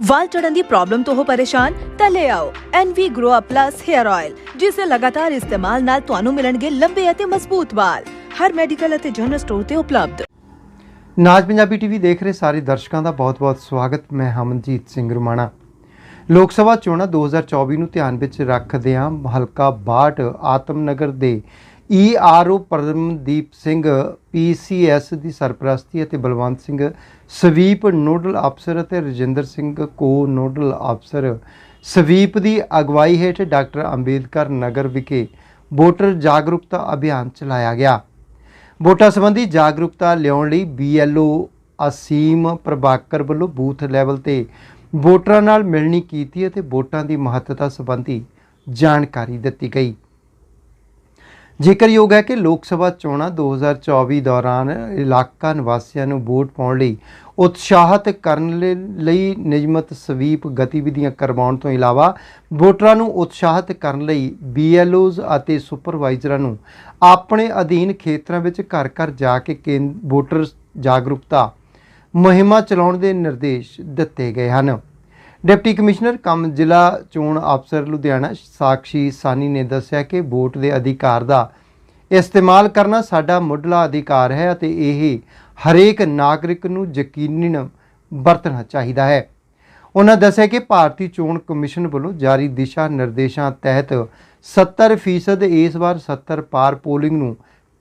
ਵਾਲ ਝੜਨ ਦੀ problem ਤੋਂ ਹੋ ਪਰੇਸ਼ਾਨ, ਤਾਂ ਲੈ ਆਓ NV Grow Up Plus Hair Oil ਜਿਸ ਦੇ ਲਗਾਤਾਰ ਇਸਤੇਮਾਲ ਨਾਲ ਤੁਹਾਨੂੰ ਮਿਲਣਗੇ ਲੰਬੇ ਅਤੇ ਮਜ਼ਬੂਤ ਵਾਲ। ਹਰ ਮੈਡੀਕਲ ਅਤੇ ਜਨਰਲ ਸਟੋਰ ਤੇ ਉਪਲਬਧ। ਨਾਜ ਪੰਜਾਬੀ ਟੀਵੀ ਦੇਖ ਰਹੇ ਸਾਰੇ ਦਰਸ਼ਕਾਂ ਦਾ ਬਹੁਤ-ਬਹੁਤ ਸਵਾਗਤ। ਮੈਂ ਹਮਨਜੀਤ ਸਿੰਘ ਰੁਮਾਣਾ। ਲੋਕ ਸਭਾ ਚੋਣਾਂ 2024 ਨੂੰ ਧਿਆਨ ਵਿੱਚ ਰੱਖਦਿਆਂ ਹਲਕਾ ਬਾਟ ਆਤਮਨਗਰ ਦੇ ਈਆਰਓ ਪਰਮਦੀਪ ਸਿੰਘ ਪੀਸੀਐਸ ਦੀ ਸਰਪ੍ਰਸਤੀ ਅਤੇ ਬਲਵੰਤ ਸਿੰਘ, ਸਵੀਪ ਨੋਡਲ ਅਫਸਰ ਅਤੇ ਰਜਿੰਦਰ ਸਿੰਘ ਕੋ ਨੋਡਲ ਅਫਸਰ, ਸਵੀਪ ਦੀ ਅਗਵਾਈ ਹੇਠ ਡਾਕਟਰ ਅੰਬੇਦਕਰ ਨਗਰ ਵਿਖੇ ਵੋਟਰ ਜਾਗਰੂਕਤਾ ਅਭਿਆਨ ਚਲਾਇਆ ਗਿਆ। ਵੋਟਾਂ ਸੰਬੰਧੀ ਜਾਗਰੂਕਤਾ ਲਿਆਉਣ ਲਈ ਬੀਐਲਓ ਅਸੀਮ ਪ੍ਰਭਾਕਰ ਵੱਲੋਂ ਬੂਥ ਲੈਵਲ ਤੇ ਵੋਟਰਾਂ ਨਾਲ ਮਿਲਣੀ ਕੀਤੀ ਅਤੇ ਵੋਟਾਂ ਦੀ ਮਹੱਤਤਾ ਸੰਬੰਧੀ ਜਾਣਕਾਰੀ ਦਿੱਤੀ ਗਈ। ਜ਼ਿਕਰਯੋਗ ਹੈ ਕਿ ਲੋਕ ਸਭਾ ਚੋਣਾਂ 2024 ਦੌਰਾਨ ਇਲਾਕਾ ਨਿਵਾਸੀਆਂ ਨੂੰ ਵੋਟ ਪਾਉਣ ਲਈ ਉਤਸ਼ਾਹਿਤ ਕਰਨ ਲਈ- ਨਿਯਮਤ ਸਵੀਪ ਗਤੀਵਿਧੀਆਂ ਕਰਵਾਉਣ ਤੋਂ ਇਲਾਵਾ ਵੋਟਰਾਂ ਨੂੰ ਉਤਸ਼ਾਹਿਤ ਕਰਨ ਲਈ ਬੀਐਲਓਜ਼ ਅਤੇ ਸੁਪਰਵਾਈਜ਼ਰਾਂ ਨੂੰ ਆਪਣੇ ਅਧੀਨ ਖੇਤਰਾਂ ਵਿੱਚ ਘਰ ਘਰ ਜਾ ਕੇ ਕੇਂ- ਵੋਟਰ ਜਾਗਰੂਕਤਾ ਮੁਹਿੰਮਾਂ ਚਲਾਉਣ ਦੇ ਨਿਰਦੇਸ਼ ਦਿੱਤੇ ਗਏ ਹਨ। ਡਿਪਟੀ ਕਮਿਸ਼ਨਰ ਕਮ ਜ਼ਿਲ੍ਹਾ ਚੋਣ ਅਫਸਰ ਲੁਧਿਆਣਾ ਸਾਕਸ਼ੀ ਸਾਨੀ ਨੇ ਦੱਸਿਆ ਕਿ ਵੋਟ ਦੇ ਅਧਿਕਾਰ ਦਾ ਇਸਤੇਮਾਲ ਕਰਨਾ ਸਾਡਾ ਮੁੱਢਲਾ ਅਧਿਕਾਰ ਹੈ ਅਤੇ ਇਹ ਹਰੇਕ ਨਾਗਰਿਕ ਨੂੰ ਯਕੀਨਨ ਵਰਤਣਾ ਚਾਹੀਦਾ ਹੈ। ਉਹਨਾਂ ਦੱਸਿਆ ਕਿ ਭਾਰਤੀ ਚੋਣ ਕਮਿਸ਼ਨ ਵੱਲੋਂ ਜਾਰੀ ਦਿਸ਼ਾ ਨਿਰਦੇਸ਼ਾਂ ਤਹਿਤ 70% ਇਸ ਵਾਰ 70 ਪਾਰ ਪੋਲਿੰਗ ਨੂੰ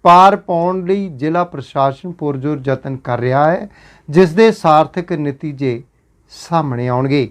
ਪਾਰ ਪਾਉਣ ਲਈ ਜ਼ਿਲ੍ਹਾ ਪ੍ਰਸ਼ਾਸਨ ਪੁਰਜੋਰ ਯਤਨ ਕਰ ਰਿਹਾ ਹੈ, ਜਿਸ ਦੇ ਸਾਰਥਕ ਨਤੀਜੇ ਸਾਹਮਣੇ ਆਉਣਗੇ।